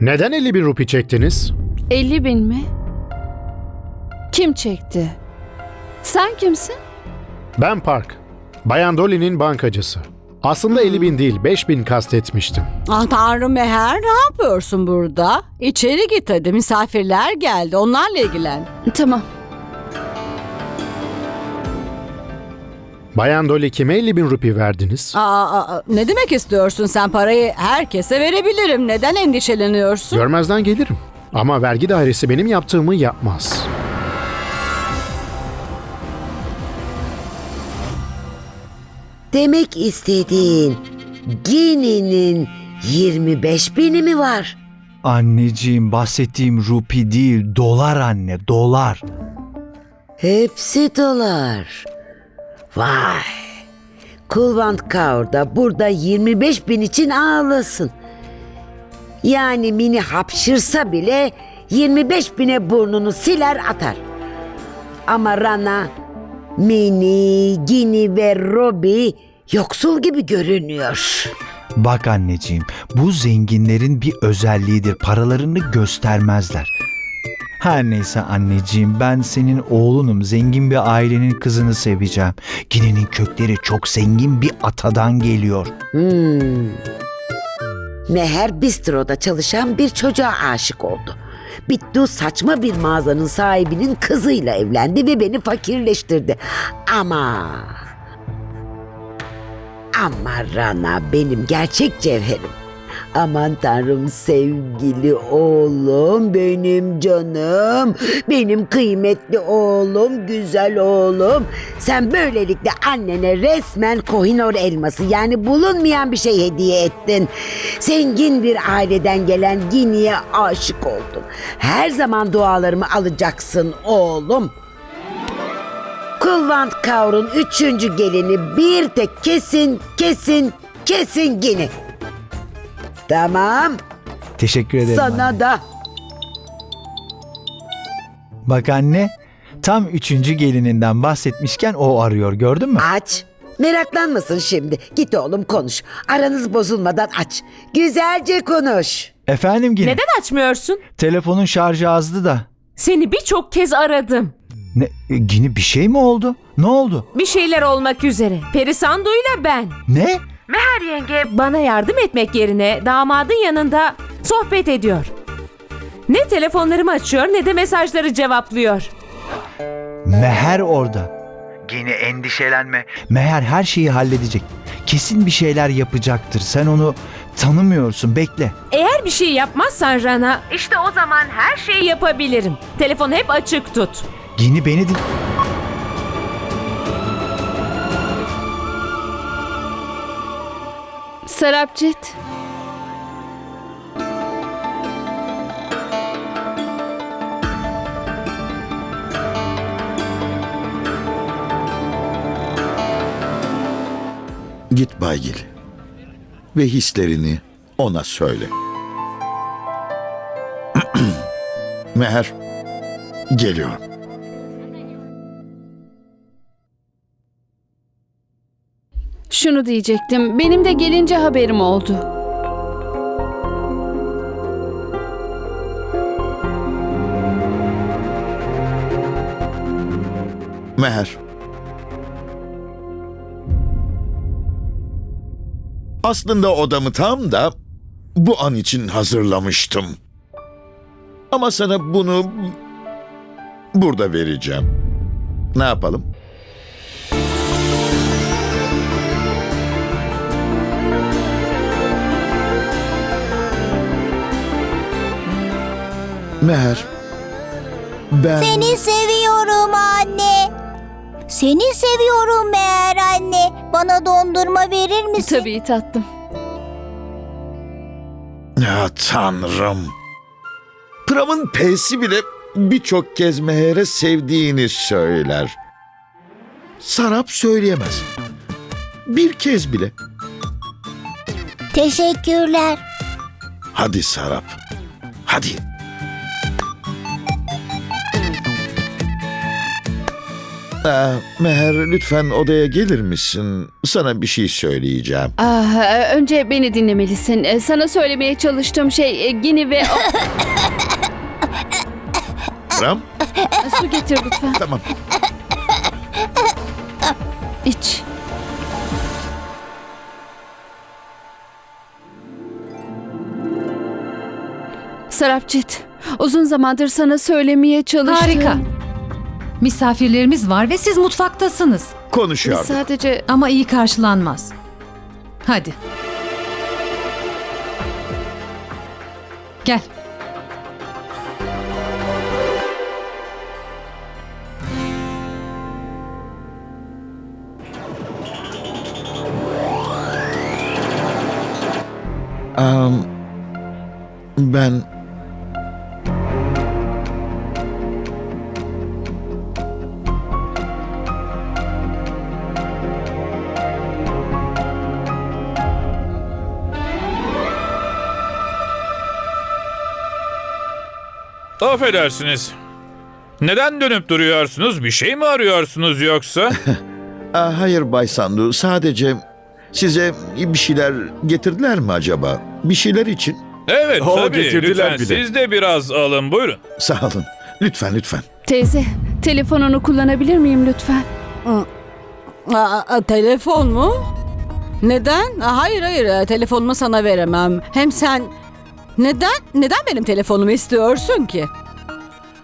Neden 50 bin rupi çektiniz? 50 bin mi? Kim çekti? Sen kimsin? Ben Park. Bayan Dolly'nin bankacısı. Aslında 50 bin değil 5 bin kastetmiştim. Ah Tanrım Meher ne yapıyorsun burada? İçeri git hadi misafirler geldi onlarla ilgilen. Tamam. Bayan Dolly kime 50 bin rupi verdiniz? Aa, aa, ne demek istiyorsun sen parayı herkese verebilirim. Neden endişeleniyorsun? Görmezden gelirim. Ama vergi dairesi benim yaptığımı yapmaz. Demek istediğin Gini'nin 25 bini mi var? Anneciğim bahsettiğim rupi değil dolar anne dolar. Hepsi dolar. Vay. Kulvant Kaur da burada 25 bin için ağlasın. Yani mini hapşırsa bile 25 bine burnunu siler atar. Ama Rana, Mini, Gini ve Robi yoksul gibi görünüyor. Bak anneciğim bu zenginlerin bir özelliğidir paralarını göstermezler. Her neyse anneciğim ben senin oğlunum zengin bir ailenin kızını seveceğim. Gine'nin kökleri çok zengin bir atadan geliyor. Hmm. Meher bistroda çalışan bir çocuğa aşık oldu. Bittu saçma bir mağazanın sahibinin kızıyla evlendi ve beni fakirleştirdi. Ama... Ama Rana benim gerçek cevherim. Aman tanrım sevgili oğlum, benim canım, benim kıymetli oğlum, güzel oğlum. Sen böylelikle annene resmen kohinor elması yani bulunmayan bir şey hediye ettin. Zengin bir aileden gelen Gini'ye aşık oldun. Her zaman dualarımı alacaksın oğlum. Kulvant Kaur'un üçüncü gelini bir tek kesin, kesin, kesin Gini. Tamam. Teşekkür ederim. anne. Sana da. Bak anne tam üçüncü gelininden bahsetmişken o arıyor gördün mü? Aç. Meraklanmasın şimdi. Git oğlum konuş. Aranız bozulmadan aç. Güzelce konuş. Efendim Gine. Neden açmıyorsun? Telefonun şarjı azdı da. Seni birçok kez aradım. Ne, e, Gine bir şey mi oldu? Ne oldu? Bir şeyler olmak üzere. Perisandu'yla ben. Ne? Meher yenge bana yardım etmek yerine damadın yanında sohbet ediyor. Ne telefonlarımı açıyor ne de mesajları cevaplıyor. Meher orada. Gene endişelenme. Meher her şeyi halledecek. Kesin bir şeyler yapacaktır. Sen onu tanımıyorsun. Bekle. Eğer bir şey yapmazsan Rana işte o zaman her şeyi yapabilirim. Telefonu hep açık tut. Gini beni din... Serapcit. Git Baygil ve hislerini ona söyle. Meher, geliyorum. Şunu diyecektim. Benim de gelince haberim oldu. Meher. Aslında odamı tam da bu an için hazırlamıştım. Ama sana bunu burada vereceğim. Ne yapalım? Meher. Ben... Seni seviyorum anne. Seni seviyorum meğer anne. Bana dondurma verir misin? Tabii tatlım. Ya tanrım. Pram'ın P'si bile birçok kez Meher'e sevdiğini söyler. Sarap söyleyemez. Bir kez bile. Teşekkürler. Hadi Sarap. Hadi. Ee, Meher lütfen odaya gelir misin? Sana bir şey söyleyeceğim. Ah, önce beni dinlemelisin. E, Sana söylemeye çalıştığım şey e, Gini ve... Ram, O- Su getir lütfen. tamam. İç. Sarapcit, uzun zamandır sana söylemeye çalıştım. Harika. Misafirlerimiz var ve siz mutfaktasınız. Konuşuyorduk. Sadece Ama iyi karşılanmaz. Hadi. Gel. Am, ben Affedersiniz. Neden dönüp duruyorsunuz? Bir şey mi arıyorsunuz yoksa? Aa, hayır Bay Sandu sadece size bir şeyler getirdiler mi acaba? Bir şeyler için. Evet O tabii. getirdiler Lütfen bile. siz de biraz alın buyurun. Sağ olun. Lütfen lütfen. teyze, telefonunu kullanabilir miyim lütfen? Aa, aa, telefon mu? Neden? Aa, hayır hayır e, telefonumu sana veremem. Hem sen neden neden benim telefonumu istiyorsun ki?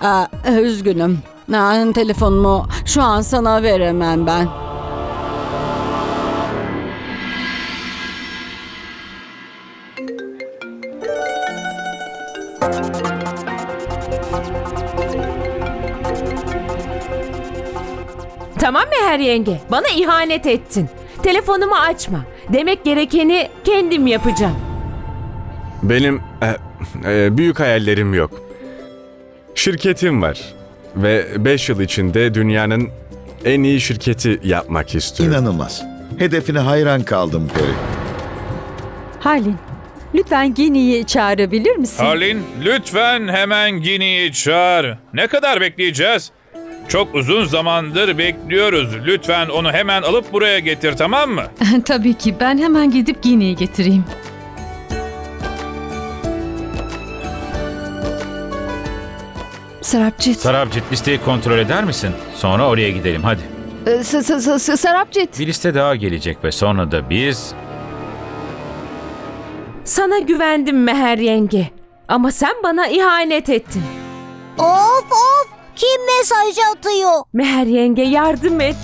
Aa, üzgünüm. Aa, telefonumu şu an sana veremem ben. Tamam Meher yenge, bana ihanet ettin. Telefonumu açma. Demek gerekeni kendim yapacağım. Benim e, e, büyük hayallerim yok. Şirketim var ve 5 yıl içinde dünyanın en iyi şirketi yapmak istiyorum. İnanılmaz. Hedefine hayran kaldım Peri. Halin, lütfen Gini'yi çağırabilir misin? Harlin lütfen hemen Gini'yi çağır. Ne kadar bekleyeceğiz? Çok uzun zamandır bekliyoruz. Lütfen onu hemen alıp buraya getir tamam mı? Tabii ki ben hemen gidip Gini'yi getireyim. Sarapcit. Sarabcit listeyi kontrol eder misin? Sonra oraya gidelim hadi. E, s- s- s- s- Sarapcit. Bir liste daha gelecek ve sonra da biz... Sana güvendim Meher yenge. Ama sen bana ihanet ettin. Of of! Kim mesaj atıyor? Meher yenge yardım et.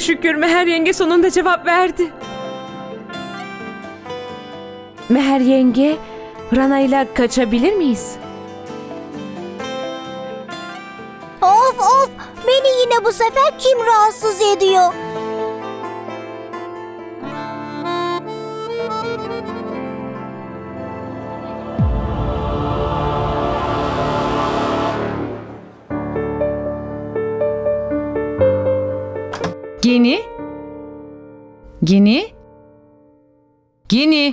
Şükür Meher yenge sonunda cevap verdi. Meher yenge, Rana ile kaçabilir miyiz? Of of! Beni yine bu sefer kim rahatsız ediyor? Gini? Gini?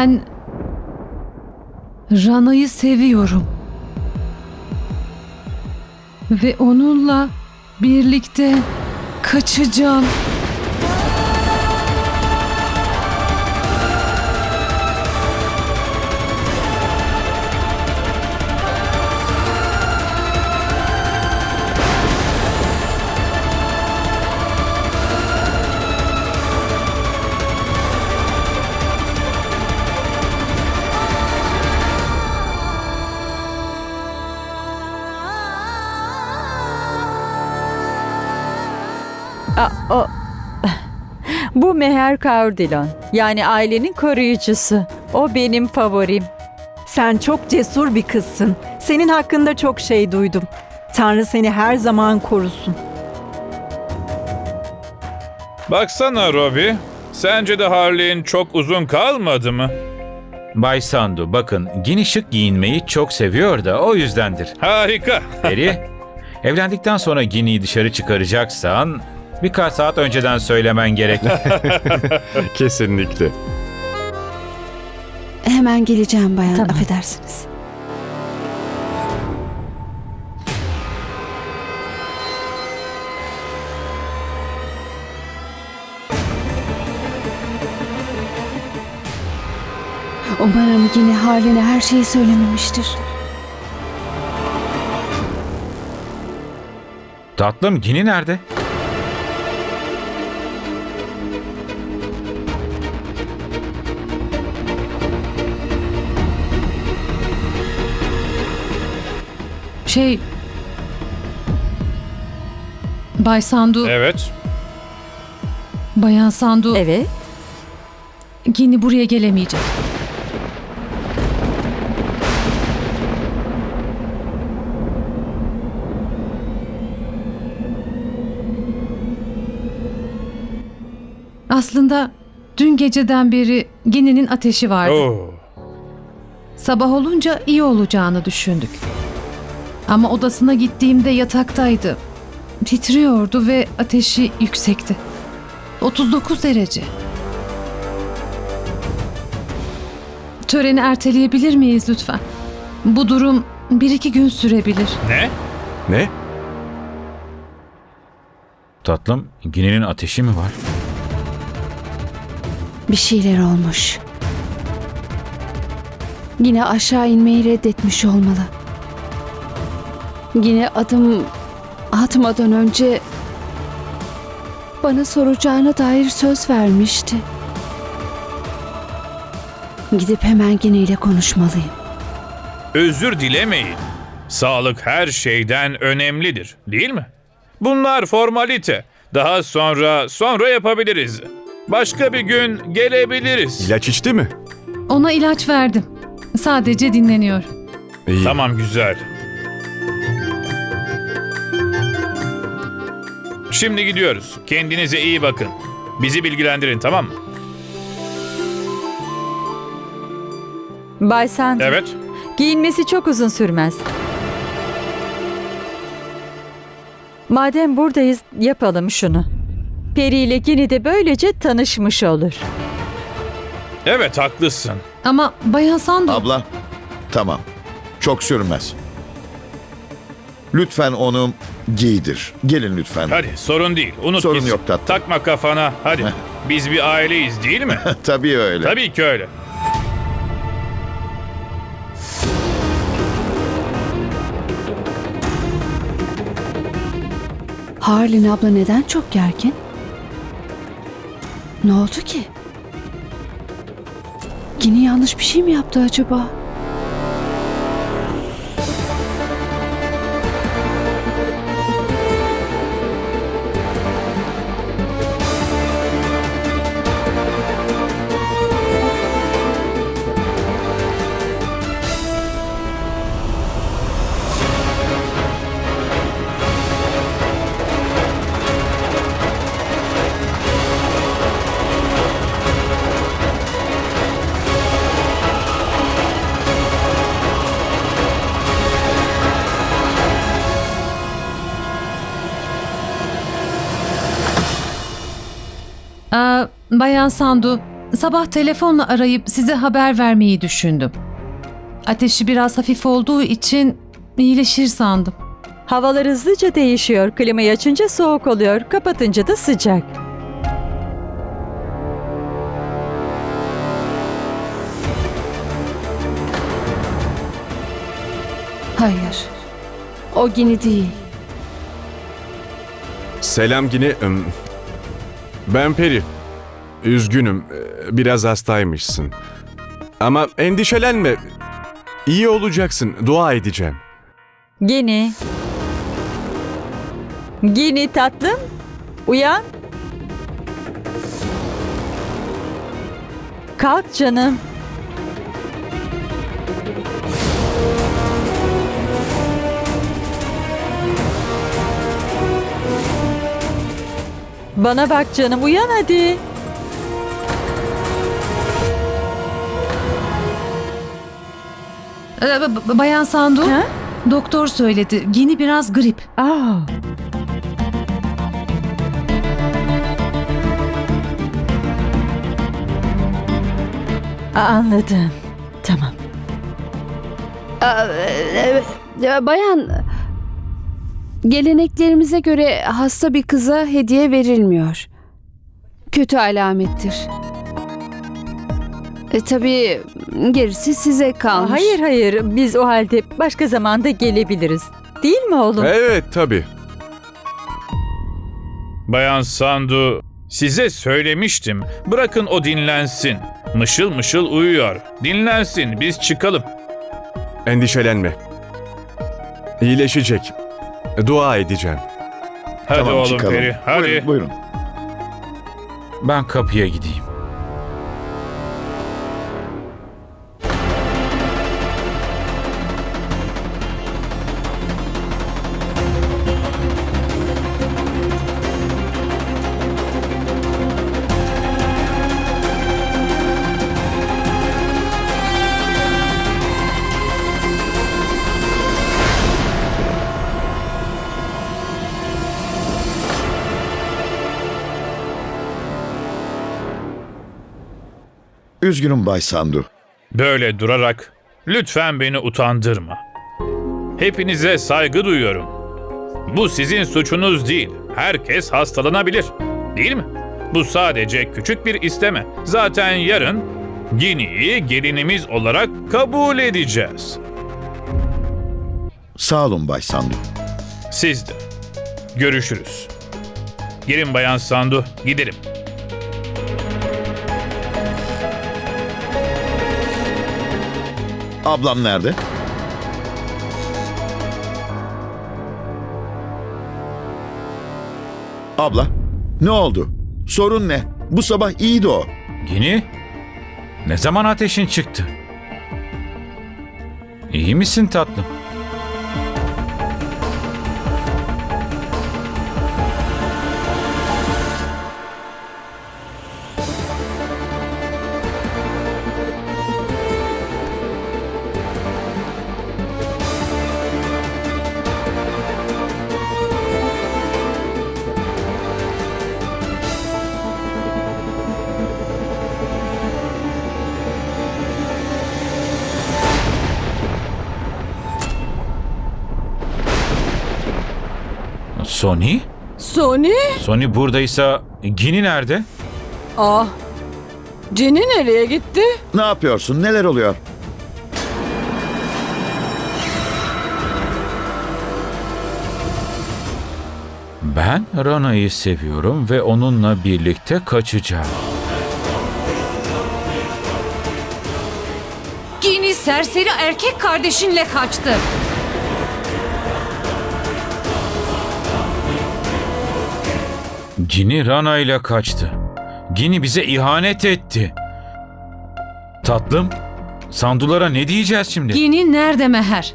Ben Rana'yı seviyorum. Ve onunla birlikte kaçacağım. Meher Kaur Dilon. Yani ailenin koruyucusu. O benim favorim. Sen çok cesur bir kızsın. Senin hakkında çok şey duydum. Tanrı seni her zaman korusun. Baksana Robi. Sence de Harley'in çok uzun kalmadı mı? Bay Sandu bakın Gini şık giyinmeyi çok seviyor da o yüzdendir. Harika. Peri, evlendikten sonra Gini'yi dışarı çıkaracaksan birkaç saat önceden söylemen gerek. Kesinlikle. Hemen geleceğim bayan. Affedersiniz. Umarım yine haline her şeyi söylememiştir. Tatlım Gini nerede? Şey... Bay Sandu, Evet. Bayan Sandu, Evet. Gini buraya gelemeyecek. Aslında dün geceden beri Gini'nin ateşi vardı. Oo. Sabah olunca iyi olacağını düşündük. Ama odasına gittiğimde yataktaydı. Titriyordu ve ateşi yüksekti. 39 derece. Töreni erteleyebilir miyiz lütfen? Bu durum bir iki gün sürebilir. Ne? Ne? Tatlım Gini'nin ateşi mi var? Bir şeyler olmuş. Yine aşağı inmeyi reddetmiş olmalı. Yine adım atmadan önce bana soracağına dair söz vermişti. Gidip hemen Gine ile konuşmalıyım. Özür dilemeyin. Sağlık her şeyden önemlidir, değil mi? Bunlar formalite. Daha sonra sonra yapabiliriz. Başka bir gün gelebiliriz. İlaç içti mi? Ona ilaç verdim. Sadece dinleniyor. İyi. Tamam güzel. Şimdi gidiyoruz. Kendinize iyi bakın. Bizi bilgilendirin tamam mı? Bay Sandu. Evet. Giyinmesi çok uzun sürmez. Madem buradayız yapalım şunu. Peri ile Gini de böylece tanışmış olur. Evet haklısın. Ama Bayan Sandu... Abla, tamam. Çok sürmez. Lütfen onu giydir. Gelin lütfen. Hadi sorun değil. Unut Sorun gitsin. yok tatlım. Takma kafana. Hadi. Biz bir aileyiz değil mi? Tabii öyle. Tabii ki öyle. Harlin abla neden çok gergin? Ne oldu ki? Yine yanlış bir şey mi yaptı acaba? Bayan Sandu, sabah telefonla arayıp size haber vermeyi düşündüm. Ateşi biraz hafif olduğu için iyileşir sandım. Havalar hızlıca değişiyor. Klimayı açınca soğuk oluyor, kapatınca da sıcak. Hayır. O Gini değil. Selam ım, Ben Peri. Üzgünüm. e, Biraz hastaymışsın. Ama endişelenme. İyi olacaksın. Dua edeceğim. Gini. Gini tatlım. Uyan. Kalk canım. Bana bak canım uyan hadi. Ee, Bayan Sandu, Ha? doktor söyledi. Gini biraz grip. Aa. Anladım. Tamam. Evet. Ya, Bayan, geleneklerimize göre hasta bir kıza hediye verilmiyor. Kötü alamettir. E tabii gerisi size kalmış. Hayır hayır biz o halde başka zamanda gelebiliriz. Değil mi oğlum? Evet tabii. Bayan Sandu, size söylemiştim. Bırakın o dinlensin. Mışıl mışıl uyuyor. Dinlensin, biz çıkalım. Endişelenme. İyileşecek. Dua edeceğim. Hadi Tamam, oğlum çıkalım. Peri, hadi. Buyurun, buyurun. Ben kapıya gideyim. Üzgünüm Bay Sandu. Böyle durarak lütfen beni utandırma. Hepinize saygı duyuyorum. Bu sizin suçunuz değil. Herkes hastalanabilir. Değil mi? Bu sadece küçük bir isteme. Zaten yarın Gini'yi gelinimiz olarak kabul edeceğiz. Sağ olun Bay Sandu. Siz de. Görüşürüz. Gelin Bayan Sandu, gidelim. Ablam nerede? Abla, ne oldu? Sorun ne? Bu sabah iyiydi o. Gini? Ne zaman ateşin çıktı? İyi misin tatlım? Sony? Sony? Sony buradaysa Gini nerede? Aa. Jenny nereye gitti? Ne yapıyorsun? Neler oluyor? Ben Rana'yı seviyorum ve onunla birlikte kaçacağım. Gini serseri erkek kardeşinle kaçtı. Gini Rana ile kaçtı. Gini bize ihanet etti. Tatlım, sandulara ne diyeceğiz şimdi? Gini nerede Meher?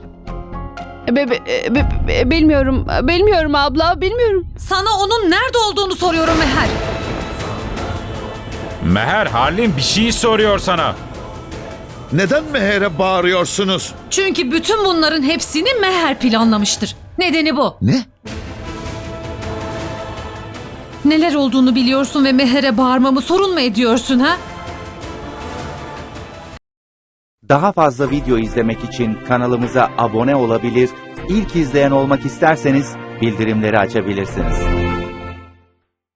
Be- be- be- be- bilmiyorum, bilmiyorum abla, bilmiyorum. Sana onun nerede olduğunu soruyorum Meher. Meher Halim bir şey soruyor sana. Neden Meher'e bağırıyorsunuz? Çünkü bütün bunların hepsini Meher planlamıştır. Nedeni bu. Ne? Neler olduğunu biliyorsun ve Meher'e bağırmamı sorun mu ediyorsun ha? Daha fazla video izlemek için kanalımıza abone olabilir, ilk izleyen olmak isterseniz bildirimleri açabilirsiniz.